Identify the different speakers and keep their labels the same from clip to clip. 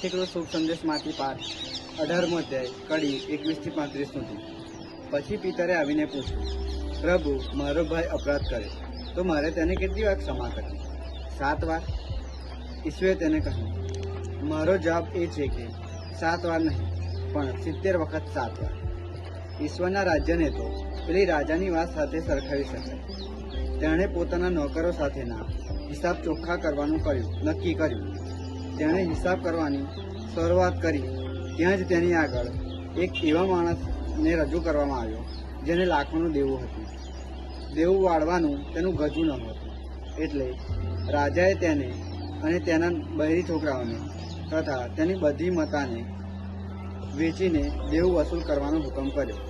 Speaker 1: આજથી શુભ સંદેશમાંથી પાઠ અઢારમો અધ્યાય, કડી એકવીસથી પાંત્રીસ સુધી. પછી પિતરે આવીને પૂછ્યું, પ્રભુ, મારો ભાઈ અપરાધ કરે તો મારે તેને કેટલી વાર ક્ષમા કરવી? સાત વાર? ઈશ્વરે તેને કહ્યું, મારો જવાબ એ છે કે સાત વાર નહીં, પણ સિત્તેર વખત સાત વાર. ઈશ્વરના રાજ્યને તો પેલી રાજાની વાત સાથે સરખાવી શકાય. તેણે પોતાના નોકરો સાથેના હિસાબ ચોખ્ખા કરવાનું કર્યું, નક્કી કર્યું. તેણે હિસાબ કરવાની શરૂઆત કરી. ત્યાં જ તેની આગળ એક એવા માણસને રજૂ કરવામાં આવ્યો, જેને લાખોનું દેવું હતું. દેવું વાળવાનું તેનું ગજું ન હતું. એટલે રાજાએ તેને અને તેના બહેરી છોકરાઓને તથા તેની બધી મતાને વેચીને દેવું વસૂલ કરવાનો હુકમ કર્યો.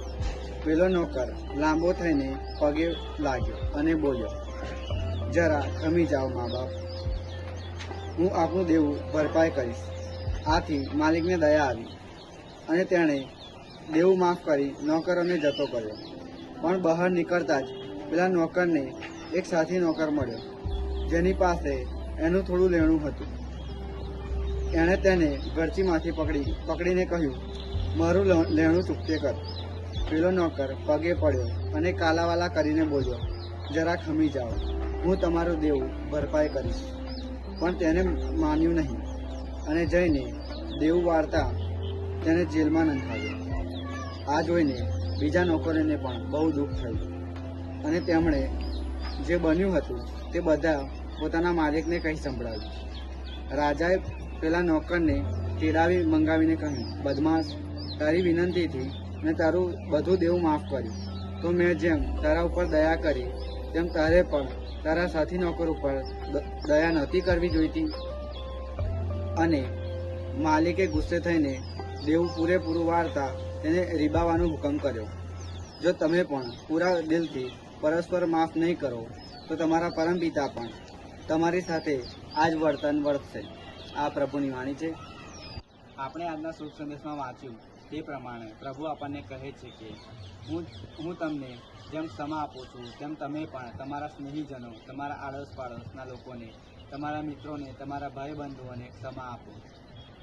Speaker 1: પેલો નોકર લાંબો થઈને પગે લાગ્યો અને બોલ્યો, જરા ખમી જાઓ, મા બાપ. હું આપનું દેવું ભરપાઈ કરીશ. આથી માલિકને દયા આવી. અને તેણે દેવું માફ કરી નોકરોને જતો કર્યો. પણ બહાર નીકળતા જ પેલા નોકરને એક સાથી નોકર મળ્યો, જેની પાસે એનું થોડું લેણું હતું. એણે તેને ગરચીમાંથી પકડી, પકડીને કહ્યું, મારું લેણું ચૂકતે કર. પેલો નોકર પગે પડ્યો અને કાલાવાલા કરીને બોલ્યો, જરા ખમી જાઓ. હું તમારું દેવું ભરપાઈ કરીશ. પણ તેને માન્યું નહીં. અને જઈને દેવું વાર્તા તેને જેલમાં નંખાવ્યો આ જોઈને બીજા નોકરોને પણ બહુ દુઃખ થયું. અને તેમણે જે બન્યું હતું તે બધા પોતાના માલિકને કહી સંભળાવ્યું. રાજાએ પેલા નોકરને તેડાવી મંગાવીને કહ્યું, બદમાશ, તારી વિનંતીથી મેં તારું બધું દેવું માફ કર્યું. તો મેં જેમ તારા ઉપર દયા કરી તેમ તારે પણ તારા સાથી નોકર ઉપર દયા નહોતી કરવી જોઈતી. અને માલિકે ગુસ્સે થઈને દેવું પૂરેપૂરું વાળતા તેને રીબાવાનો હુકમ કર્યો. જો તમે પણ પૂરા દિલથી પરસ્પર માફ નહીં કરો, તો તમારા પરમપિતા પણ તમારી સાથે આ જ વર્તન વર્તશે. આ પ્રભુની વાણી છે. આપણે આજના શુભ સંદેશમાં વાંચ્યું. તે પ્રમાણે પ્રભુ આપણને કહે છે કે, હું હું તમને જેમ ક્ષમા આપું છું, તેમ તમે પણ તમારા સ્નેહીજનો, તમારા આડોશ પાડોશના લોકોને, તમારા મિત્રોને, તમારા ભાઈ બંધુઓને ક્ષમા આપો.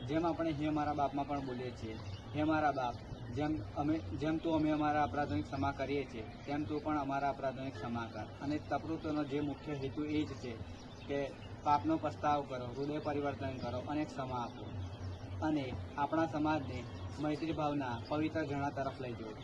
Speaker 1: જેમ આપણે હે મારા બાપમાં પણ બોલીએ છીએ, હે મારા બાપ, જેમ અમે, જેમ તું અમે અમારા અપરાધોની ક્ષમા કરીએ છીએ, તેમ તું પણ અમારા અપરાધોની ક્ષમા કર. અને તપૃતોનો જે મુખ્ય હેતુ એ જ છે કે પાપનો પસ્તાવ કરો, હૃદય પરિવર્તન કરો અને ક્ષમા આપો. અને આપણા સમાજને મૈત્રી ભાવના પવિત્ર ઘણા તરફ લઈ જવું.